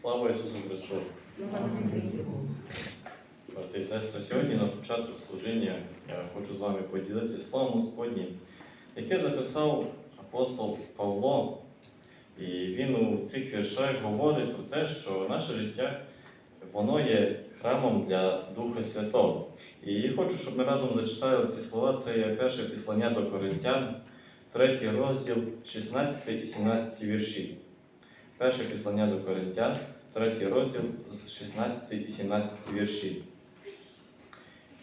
Слава Ісусу Христу! Брати і сестри, сьогодні на початку служіння я хочу з вами поділитися словом Господнім, яке записав апостол Павло. І він у цих віршах говорить про те, що наше життя воно є храмом для Духа Святого. І хочу, щоб ми разом зачитали ці слова. Це є перше післання до Коринтян, третій розділ, 16 і 17 вірші. Перше післання до Коринтян, третій розділ, 16 і 17 вірші.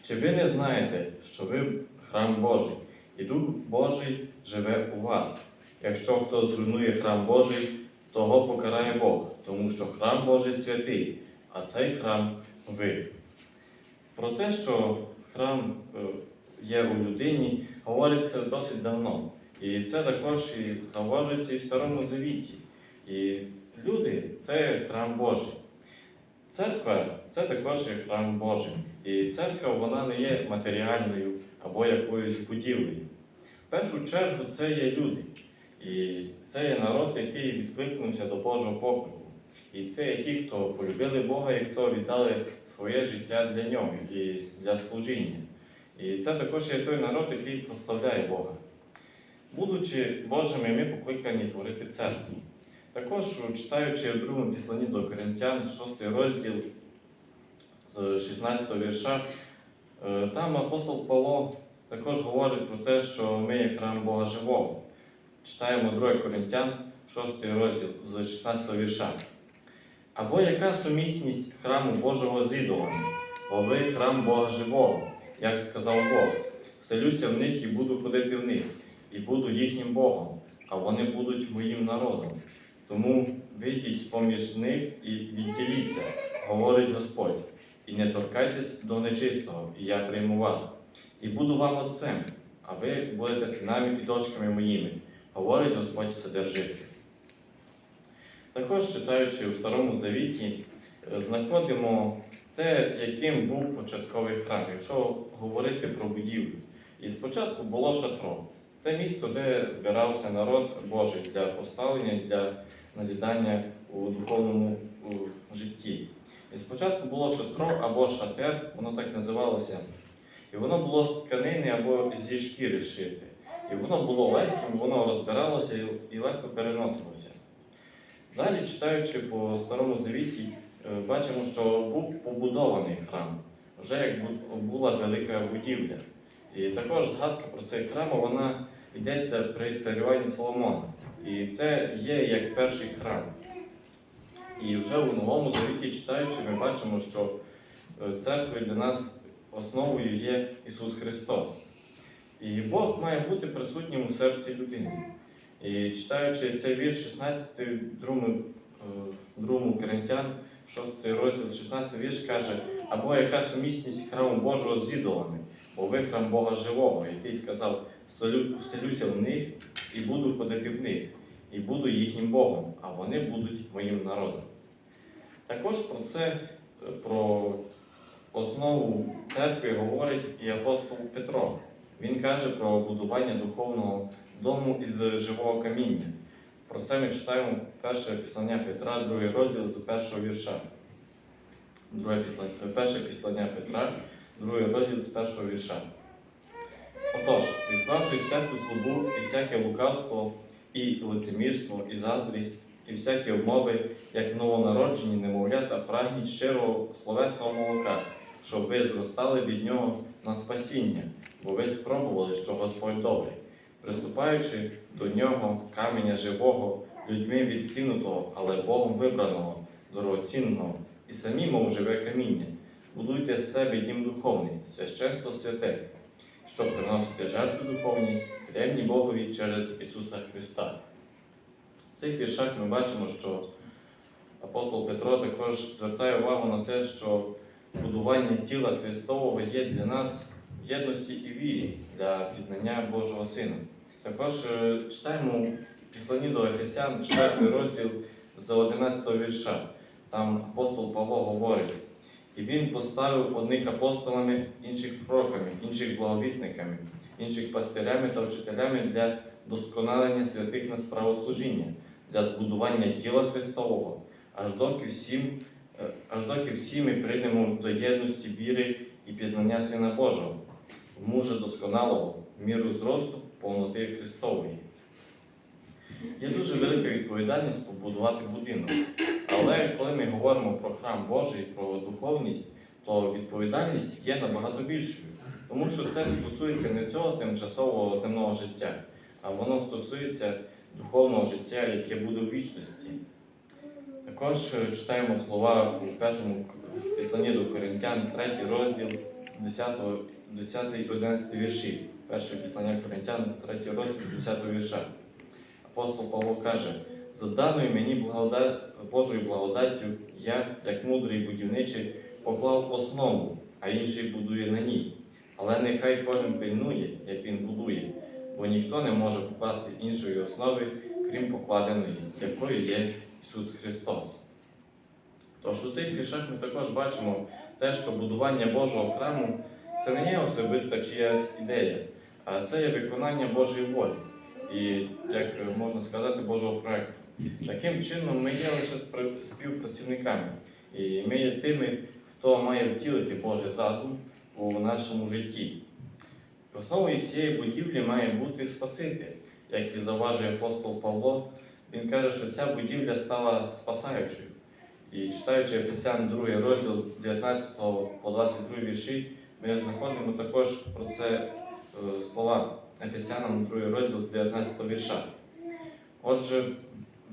Чи ви не знаєте, що ви храм Божий, і Дух Божий живе у вас? Якщо хто зруйнує храм Божий, того покарає Бог, тому що храм Божий святий, а цей храм ви. Про те, що храм е, є у людині, говориться досить давно. І це також і зауважується і в Старому Завіті. І люди це храм Божий. Церква це також є храм Божий. І церква вона не є матеріальною або якоюсь будівлею. В першу чергу це є люди. І це є народ, який відкликнувся до Божого поклику. І це є ті, хто полюбили Бога і хто віддали своє життя для нього і для служіння. І це також є той народ, який прославляє Бога. Будучи Божими, ми покликані творити церкву. Також, читаючи в другому післанні до Коринтян, 6 розділ з 16 вірша, е, там апостол Павло також говорить про те, що ми є храм Бога Живого. Читаємо 2 Коринтян, 6 розділ з 16 вірша. Або яка сумісність храму Божого з ідолами? Бо ви храм Бога Живого, як сказав Бог. Вселюся в них і буду ходити в них, і буду їхнім Богом, а вони будуть моїм народом. Тому вийдіть з-поміж них і відділіться, говорить Господь, і не торкайтесь до нечистого, і я прийму вас, і буду вам отцем, а ви будете синами і дочками моїми, говорить Господь Вседержитель. Також читаючи у Старому Завіті, знаходимо те, яким був початковий храм, якщо говорити про будівлю. І спочатку було шатро, те місце, де збирався народ Божий для поставлення, для назідання у духовному житті. І спочатку було шатро або шатер, воно так називалося. І воно було з тканини або зі шкіри шите. І воно було легким, воно розбиралося і- і легко переносилося. Далі, читаючи по Старому Завіті, е, бачимо, що був побудований храм, вже як була велика будівля. І також згадка про цей храм вона йдеться при царюванні Соломона. І це є як перший храм. І вже у Новому Завіті читаючи, ми бачимо, що е, церквою для нас основою є Ісус Христос. І Бог має бути присутнім у серці людини. І читаючи цей вірш 16, другому, е, другому Коринтян, 6 розділ, 16 вірш каже, або яка сумісність храму Божого з ідолами, бо ви храм Бога живого, який сказав, «Вселю- вселюся в них і буду ходити в них, і буду їхнім Богом, а вони будуть моїм народом. Також про це, е, про основу церкви говорить і апостол Петро. Він каже про будування духовного дому із живого каміння. Про це ми читаємо перше післання Петра, другий розділ з першого вірша. Друге післання, перше післання Петра, другий розділ з першого вірша. Отож, відклавши всяку злобу і всяке лукавство, і лицемірство, і заздрість, і всякі обмови, як новонароджені немовлята, прагніть щирого словесного молока, щоб ви зростали від нього на спасіння, бо ви спробували, що Господь добрий, приступаючи до нього каменя живого, людьми відкинутого, але Богом вибраного, дорогоцінного, і самі, мов живе каміння, будуйте з себе дім духовний, священство святе, щоб приносити жертви духовні, ревні Богові через Ісуса Христа. В цих віршах ми бачимо, що апостол Петро також звертає увагу на те, що будування тіла Христового є для нас в єдності і вірі для пізнання Божого Сина. Також е, читаємо в післанні до Ефесян, 4 розділ з 11 вірша. Там апостол Павло говорить, і він поставив одних апостолами, інших пророками, інших благовісниками, інших пастирями та вчителями для досконалення святих на справу служіння, для збудування тіла Христового, аж доки всім, е, аж доки всі ми прийдемо до єдності віри і пізнання Сина Божого, мужа досконалого, міру зросту повноти Христової. Є дуже велика відповідальність побудувати будинок. Але коли ми говоримо про храм Божий, про духовність, то відповідальність є набагато більшою. Тому що це стосується не цього тимчасового земного життя, а воно стосується духовного життя, яке буде в вічності. Також е, читаємо слова у першому писанні до Коринтян, 3 розділ 10, 10 і 11 вірші. Перше післання Коринтян, 3 розділ, 10 вірша. Апостол Павло каже, за даною мені благодать, Божою благодаттю я, як мудрий будівничий, поклав основу, а інший будує на ній. Але нехай кожен пильнує, як він будує, бо ніхто не може покласти іншої основи, крім покладеної, якою є Ісус Христос. Тож у цих віршах ми також бачимо те, що будування Божого храму це не є особиста чиясь ідея, а це є виконання Божої волі і, як можна сказати, Божого проекту. Таким чином, ми є лише співпрацівниками, і ми є тими, хто має втілити Божий задум у нашому житті. Основою цієї будівлі має бути Спаситель, як і заважує апостол Павло. Він каже, що ця будівля стала спасаючою. І читаючи Ефесян 2 розділ 19 по 22 вірші, ми знаходимо також про це е, слова Ефесянам 2 розділ 19 вірша. Отже,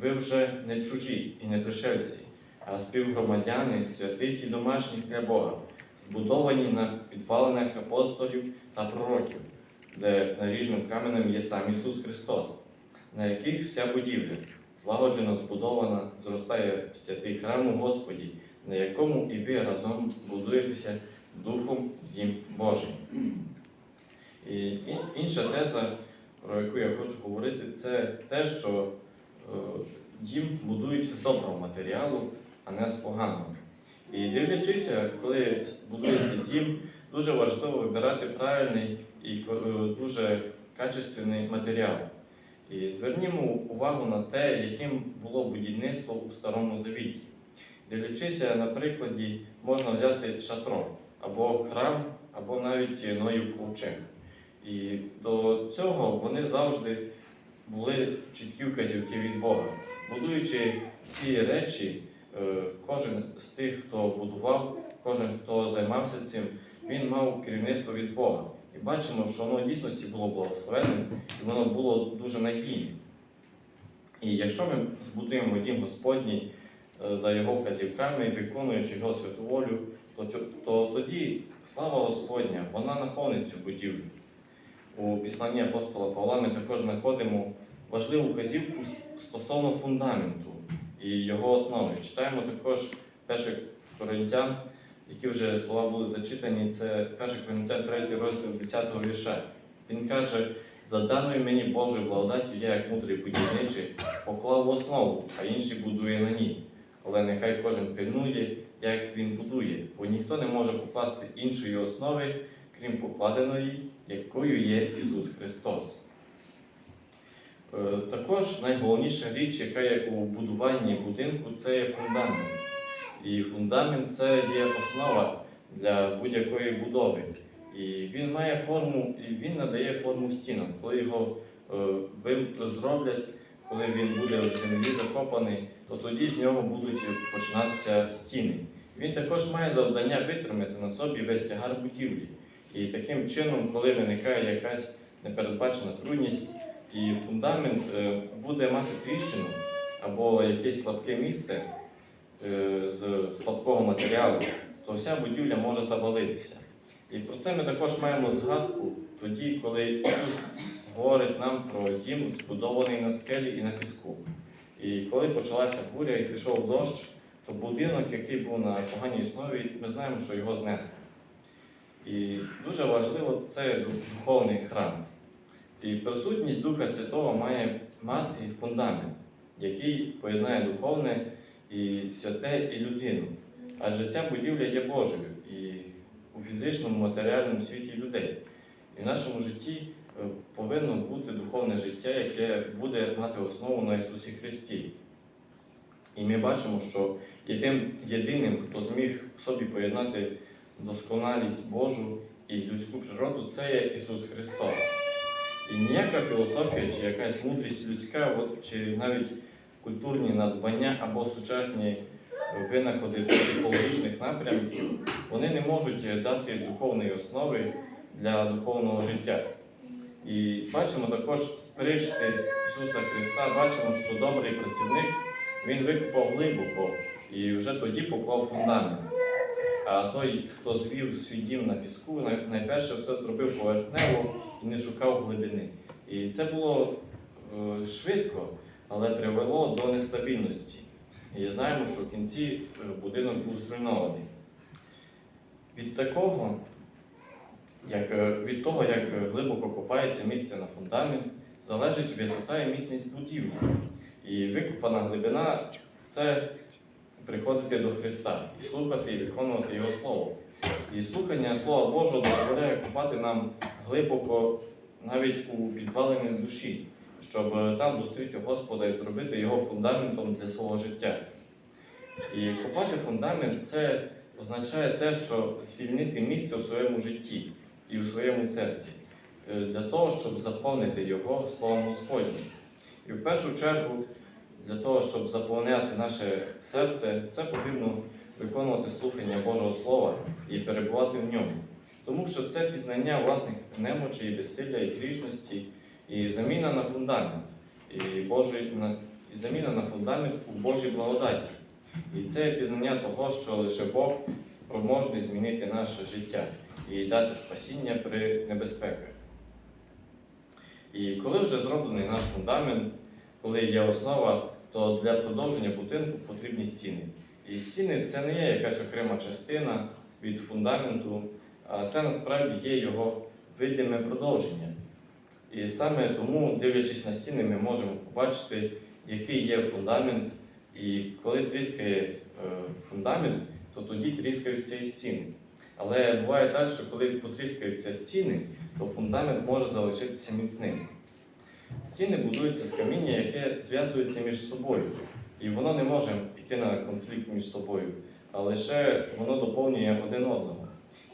ви вже не чужі і не пришельці, а співгромадяни святих і домашніх для Бога, збудовані на підвалинах апостолів та пророків, де наріжним каменем є сам Ісус Христос, на яких вся будівля, злагоджено збудована, зростає в святий храм у Господі, на якому і ви разом будуєтеся Духом Дім Божий. І і- інша теза, про яку я хочу говорити, це те, що е, дім будують з доброго матеріалу, а не з поганого. І дивлячися, коли будується дім, дуже важливо вибирати правильний і е, дуже качественний матеріал. І звернімо увагу на те, яким було будівництво у Старому Завіті. Дивлячися на прикладі, можна взяти шатро або храм, або навіть Ноїв ковчег. І до цього вони завжди були чіткі вказівки від Бога. Будуючи ці речі, кожен з тих, хто будував, кожен, хто займався цим, він мав керівництво від Бога. І бачимо, що воно в дійсності було благословенним і воно було дуже надійним. І якщо ми збудуємо дім Господній е, за його вказівками, виконуючи його святу волю, то, то тоді слава Господня, вона наповнить цю будівлю. У післанні апостола Павла ми також знаходимо важливу вказівку стосовно фундаменту і його основи. Читаємо також перших коринтян, які вже слова були зачитані, це 1 Коринтян 3 розділ 10 вірша. Він каже, за даною мені Божою благодаттю, я, як мудрий будівничий, поклав основу, а інший будує на ній. Але нехай кожен пильнує, як він будує, бо ніхто не може покласти іншої основи, крім покладеної, якою є Ісус Христос. Е, Також найголовніша річ, яка є у будуванні будинку, це є фундамент. І фундамент це є основа для будь-якої будови. І він має форму, і він надає форму стінам. Коли його е, зроблять, коли він буде в землі закопаний, то тоді з нього будуть починатися стіни. Він також має завдання витримати на собі весь тягар будівлі. І таким чином, коли виникає якась непередбачена трудність, і фундамент е, буде мати тріщину або якесь слабке місце е, з слабкого матеріалу, то вся будівля може завалитися. І про це ми також маємо згадку тоді, коли Ісус говорить нам про дім, збудований на скелі і на піску. І коли почалася буря і пішов дощ, то будинок, який був на поганій основі, ми знаємо, що його знесли. І дуже важливо це духовний храм. І присутність Духа Святого має мати фундамент, який поєднає духовне і святе і людину. Адже ця будівля є Божою і у фізичному, матеріальному світі людей. І в нашому житті е, повинно бути духовне життя, яке буде мати основу на Ісусі Христі. І ми бачимо, що єдиним, хто зміг в собі поєднати досконалість Божу і людську природу, це є Ісус Христос. І ніяка філософія чи якась мудрість людська, чи навіть культурні надбання або сучасні винаходи психологічних напрямків, вони не можуть дати духовної основи для духовного життя. І бачимо також з причти Ісуса Христа, бачимо, що добрий працівник він викопав глибоко і вже тоді поклав фундамент. А той, хто звів свій дім на піску, найперше все зробив поверхнево і не шукав глибини. І це було е, швидко, але привело до нестабільності. І знаємо, що в кінці е, будинок був зруйнований. Від такого, як, е, від того, як глибоко копається місце на фундамент, залежить висота і міцність будівлі. І викопана глибина це приходити до Христа і слухати і виконувати Його Слово. І слухання Слова Божого дозволяє копати нам глибоко навіть у підвалини душі, щоб е, там зустріти Господа і зробити його фундаментом для свого життя. І копати фундамент це означає те, що звільнити місце у своєму житті і у своєму серці е, для того, щоб заповнити його Словом Господнім. І в першу чергу, для того, щоб заповняти наше серце, це потрібно виконувати слухання Божого Слова і перебувати в ньому. Тому що це пізнання власних немочей, безсилля і грішності, і заміна на фундамент, і, Божий, і заміна на фундамент у Божій благодаті. І це пізнання того, що лише Бог спроможний змінити наше життя і дати спасіння при небезпеках. І коли вже зроблений наш фундамент, коли є основа, то для продовження будинку потрібні стіни. І стіни це не є якась окрема частина від фундаменту, а це насправді є його видиме продовження. І саме тому, дивлячись на стіни, ми можемо побачити, який є фундамент. І коли тріскає е, фундамент, то тоді тріскаються і стіни. Але буває так, що коли потріскаються стіни, то фундамент може залишитися міцним. Стіни будуються з каміння, яке зв'язується між собою, і воно не може йти на конфлікт між собою, а лише воно доповнює один одного.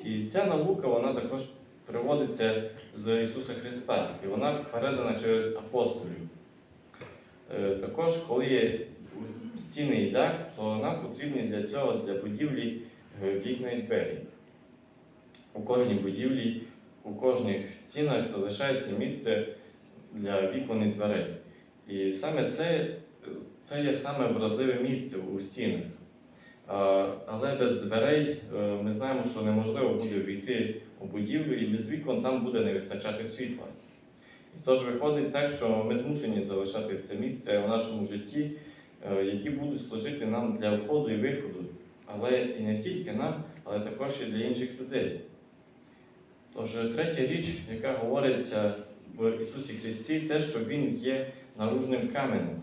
І ця наука вона також приводиться з Ісуса Христа, і вона передана через апостолів. Е, Також, коли є стіни і дах, то нам потрібні для цього для будівлі е, вікна і двері. У кожній будівлі, у кожних стінах залишається місце для вікон і дверей. І саме це, це є саме вразливе місце у стінах. Але без дверей е, ми знаємо, що неможливо буде війти у будівлю, і без вікон там буде не вистачати світла. І тож виходить так, що ми змушені залишати це місце в нашому житті, е, які будуть служити нам для входу і виходу, але і не тільки нам, але також і для інших людей. Тож третя річ, яка говориться в Ісусі Христі, те, що Він є наружним каменем.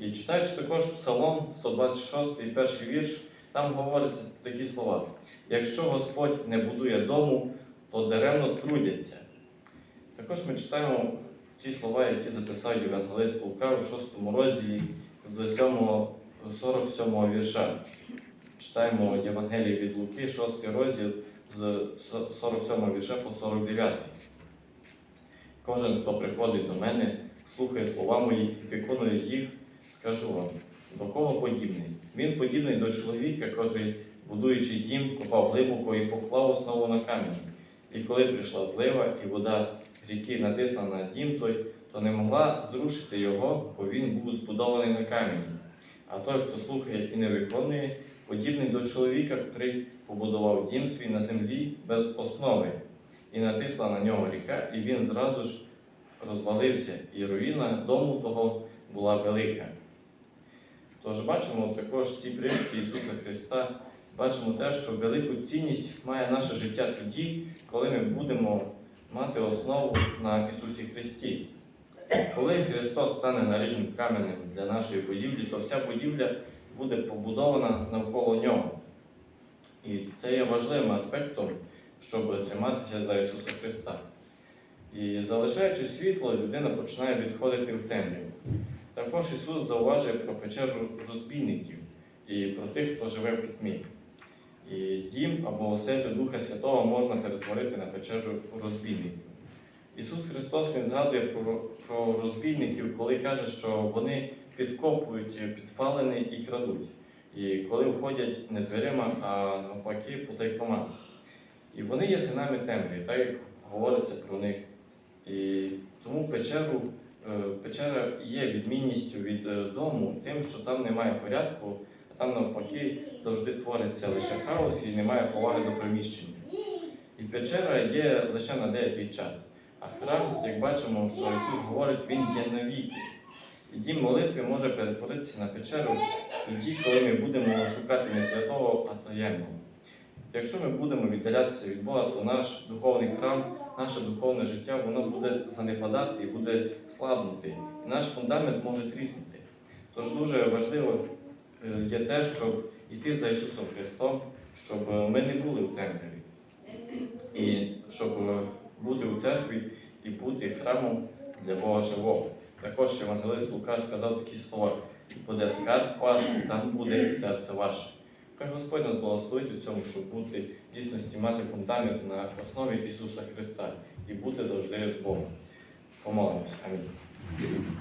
І читаючи також Псалом 126, перший вірш, там говоряться такі слова: якщо Господь не будує дому, то даремно трудяться. Також ми читаємо ті слова, які записав Євангелист Лука у 6 розділі з 7, 47 вірша. Читаємо Євангеліє від Луки, 6 розділ з 47 вірша по 49. Кожен, хто приходить до мене, слухає слова мої і виконує їх, скажу вам, до кого подібний? Він подібний до чоловіка, котрий, будуючи дім, копав глибоко і поклав основу на камінь. І коли прийшла злива, і вода ріки натисла на дім той, то не могла зрушити його, бо він був збудований на камені. А той, хто слухає і не виконує, подібний до чоловіка, який побудував дім свій на землі без основи, і натисла на нього ріка, і він зразу ж розвалився, і руїна дому того була велика. Тож бачимо також в цій Ісуса Христа, бачимо те, що велику цінність має наше життя тоді, коли ми будемо мати основу на Ісусі Христі. Коли Христос стане наріжним каменем для нашої будівлі, то вся будівля буде побудована навколо нього. І це є важливим аспектом, щоб триматися за Ісуса Христа. І залишаючи світло, людина починає відходити в темряву. Також Ісус зауважує про печеру розбійників і про тих, хто живе в пітьмі. І дім або оселю Духа Святого можна перетворити на печеру розбійників. Ісус Христос Він згадує про, про розбійників, коли каже, що вони підкопують підфалини і крадуть. І коли входять не дверима, а навпаки потайкома. І вони є синами темряви, так як говориться про них. І тому печеру, е, печера є відмінністю від е, дому, тим, що там немає порядку, а там навпаки завжди твориться лише хаос і немає поваги до приміщення. І печера є лише на деякий час. А храм, як бачимо, що Ісус говорить, він є навіки. І дім молитви може перетворитися на печеру тоді, коли ми будемо шукати не святого, а таємного. Якщо ми будемо віддалятися від Бога, то наш духовний храм, наше духовне життя, воно буде занепадати і буде слабнути. І наш фундамент може тріснути. Тож дуже важливо е, є те, щоб йти за Ісусом Христом, щоб е, ми не були в темряві. І щоб е, бути у церкві і бути храмом для Бога живого. Також Євангелист Лука сказав такі слова: буде скарб ваш, там буде серце ваше. Хай Господь нас благословить у цьому, щоб бути дійсності мати фундамент на основі Ісуса Христа і бути завжди з Богом. Помолимось. Амінь.